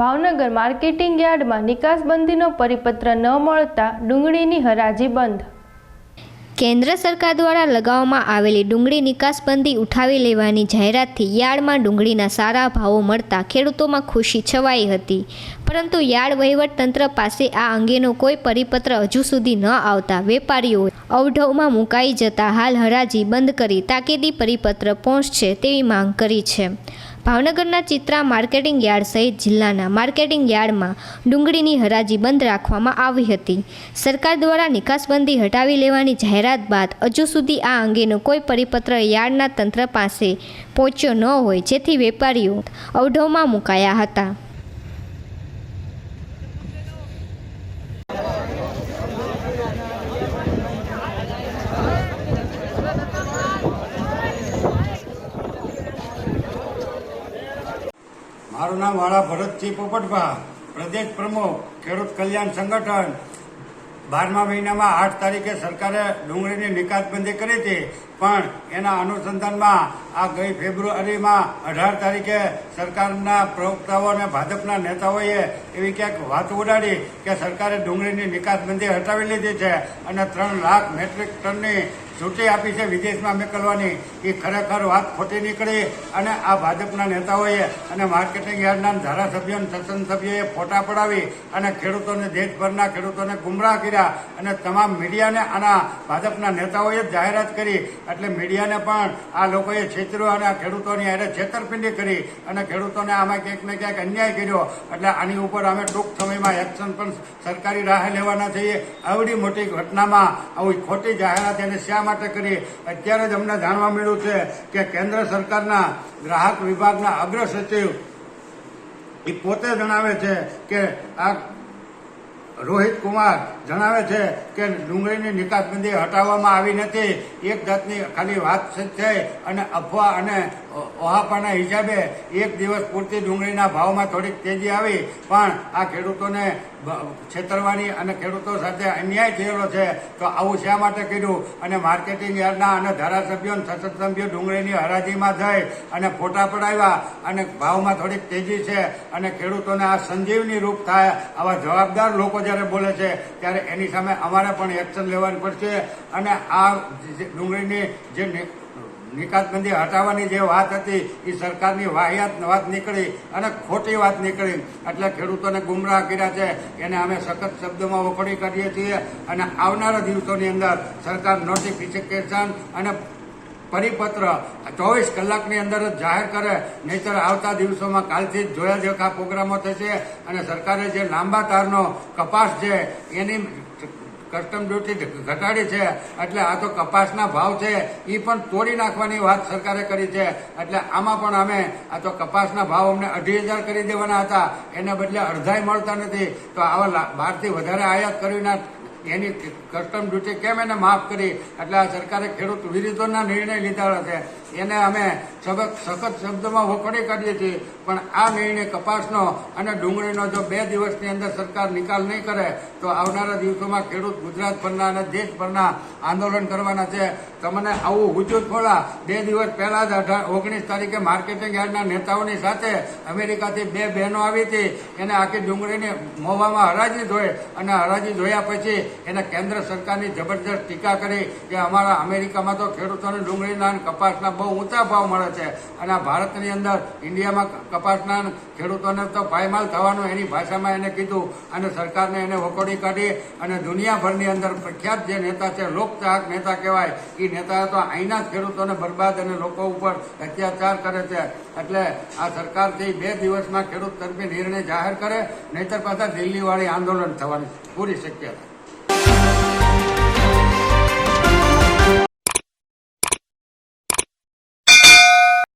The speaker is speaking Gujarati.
ભાવનગર માર્કેટિંગ યાર્ડમાં નિકાસબંધીનો પરિપત્ર ન મળતા ડુંગળીની હરાજી બંધ. કેન્દ્ર સરકાર દ્વારા લગાવવામાં આવેલી ડુંગળી નિકાસબંધી ઉઠાવી લેવાની જાહેરાતથી યાર્ડમાં ડુંગળીના સારા ભાવો મળતા ખેડૂતોમાં ખુશી છવાઈ હતી. પરંતુ યાર્ડ વહીવટ તંત્ર પાસે આ અંગેનો કોઈ પરિપત્ર હજુ સુધી ન આવતા વેપારીઓ અવઢવમાં મુકાઈ જતા હાલ હરાજી બંધ કરી તાકીદી પરિપત્ર પહોંચશે તેવી માંગ કરી છે. ભાવનગરના ચિત્રા માર્કેટિંગ યાર્ડ સહિત જિલ્લાના માર્કેટિંગ યાર્ડમાં ડુંગળીની હરાજી બંધ રાખવામાં આવી હતી. સરકાર દ્વારા નિકાસબંધી હટાવી લેવાની જાહેરાત બાદ હજુ સુધી આ અંગેનો કોઈ પરિપત્ર યાર્ડના તંત્ર પાસે પહોંચ્યો ન હોય, જેથી વેપારીઓ અવઢવમાં મુકાયા હતા. મારું નામ વાળા ભરતસિંહ પોપટભા, પ્રદેશ પ્રમુખ, ખેડૂત કલ્યાણ સંગઠન. બારમા મહિનામાં આઠ તારીખે સરકારે ડુંગળીની નિકાસબંધી કરી હતી, પણ એના અનુસંધાનમાં આ ગઈ ફેબ્રુઆરીમાં અઢાર તારીખે સરકારના પ્રવક્તાઓ અને ભાજપના નેતાઓએ એવી ક્યાંક વાત ઉડાડી કે સરકારે ડુંગળીની નિકાસબંધી હટાવી લીધી છે અને ત્રણ લાખ મેટ્રિક ટનની છૂટી આપી છે, વિદેશમાં મોકલવાની. એ ખરેખર વાત ખોટી નીકળી અને આ ભાજપના નેતાઓએ અને માર્કેટિંગ યાર્ડના ધારાસભ્યો અને સંસદસભ્યોએ ફોટા પડાવી અને ખેડૂતોને, દેશભરના ખેડૂતોને ગુમરાહ કર્યા અને તમામ મીડિયાને આના ભાજપના નેતાઓએ જાહેરાત કરી. એટલે મીડિયાને પણ આ લોકોએ છેતર્યો અને ખેડૂતોની હારે છેતરપિંડી કરી અને ખેડૂતોને આમાં ક્યાંક ને ક્યાંક અન્યાય કર્યો. એટલે આની ઉપર અમે ટૂંક સમયમાં એક્શન પણ સરકારી રાહે લેવાના છીએ. આવડી મોટી ઘટનામાં આવી ખોટી જાહેરાત એને શા માટે કરી. અત્યારે જ અમને જાણવા મળ્યું છે કે કેન્દ્ર સરકારના ગ્રાહક વિભાગના અગ્ર સચિવ એ પોતે જણાવે છે કે આ રોહિત કુમાર જણાવે છે કે ડુંગળીની નિકાસબંધી હટાવવામાં આવી નથી. એક જાતની ખાલી વાત છે અને અફવા અને ઓહાપાના હિસાબે એક દિવસ પૂરતી ડુંગળીના ભાવમાં થોડીક તેજી આવી. પણ આ ખેડૂતોને છેતરવાની અને ખેડૂતો સાથે અન્યાય થયેલો છે. તો આવું શા માટે કર્યું? અને માર્કેટિંગ યાર્ડના અને ધારાસભ્યો અને સભ્યો ડુંગળીની હરાજીમાં જઈ અને ફોટા પડાવ્યા અને ભાવમાં થોડીક તેજી છે અને ખેડૂતોને આ સંજીવની રૂપ થાય આવા જવાબદાર લોકો જ્યારે બોલે છે, ત્યારે એની સામે અમારે પણ એક્શન લેવાની પડશે. અને આ ડુંગળીની જે નિકાસબંધી હટાવવાની જે વાત હતી એ સરકારની વાહિયાત વાત નીકળી અને ખોટી વાત નીકળી. એટલે ખેડૂતોને ગુમરાહ કર્યા છે. એને અમે સખત શબ્દોમાં વખોડી કરીએ છીએ. અને આવનારા દિવસોની અંદર સરકાર નોટિફિકેશન અને પરિપત્ર ચોવીસ કલાકની અંદર જ જાહેર કરે, નહીતર આવતા દિવસોમાં કાલથી જ જોયા જોખા પ્રોગ્રામો થશે અને સરકારે જે લાંબા તારનો કપાસ છે, એની કસ્ટમ ડ્યુટી ઘટાડી છે, એટલે આ તો કપાસના ભાવ છે એ પણ તોડી નાખવાની વાત સરકારે કરી છે, એટલે આમાં પણ અમે આ તો કપાસના ભાવ અમને અઢી હજાર કરી દેવાના હતા, એને બદલે અડધાય મળતા નથી, તો આવા બહારથી વધારે આયાત કરીને એની કસ્ટમ ડ્યુટી કેમ એને માફ કરી? એટલે આ સરકારે ખેડૂત વિરુદ્ધોના નિર્ણય લીધા છે. એને અમે સબક સખત શબ્દોમાં વખોડી કાઢીએ છીએ. પણ આ નિર્ણય કપાસનો અને ડુંગળીનો જો બે દિવસની અંદર સરકાર નિકાલ નહીં કરે, તો આવનારા દિવસોમાં ખેડૂત ગુજરાતભરના અને દેશભરના આંદોલન કરવાના છે. તમને આવું હુજુત ખોલા બે દિવસ પહેલા જ અઢાર ઓગણીસ તારીખે માર્કેટિંગ યાર્ડના નેતાઓની સાથે અમેરિકાથી બે બહેનો આવી હતી. એને આખી ડુંગળીને મોવામાં હરાજી ધોઈ અને હરાજી જોયા પછી એને કેન્દ્ર સરકારની જબરજસ્ત ટીકા કરી કે અમારા અમેરિકામાં તો ખેડૂતોને ડુંગળીના અને કપાસના બહુ ઊંચા ભાવ મળે છે. અને આ ભારતની અંદર ઇન્ડિયામાં કપાસના ખેડૂતોને તો પાયમાલ થવાનું એની ભાષામાં એને કીધું. અને સરકારને એને વખોડી કાઢી અને દુનિયાભરની અંદર પ્રખ્યાત જે નેતા છે, લોકચાહક નેતા કહેવાય એ નેતા તો અહીંના જ ખેડૂતોને બરબાદ અને લોકો ઉપર અત્યાચાર કરે છે. એટલે આ સરકારથી બે દિવસમાં ખેડૂત તરફી નિર્ણય જાહેર કરે, નહીતર પાછા દિલ્હીવાળી આંદોલન થવાની પૂરી શક્યતા.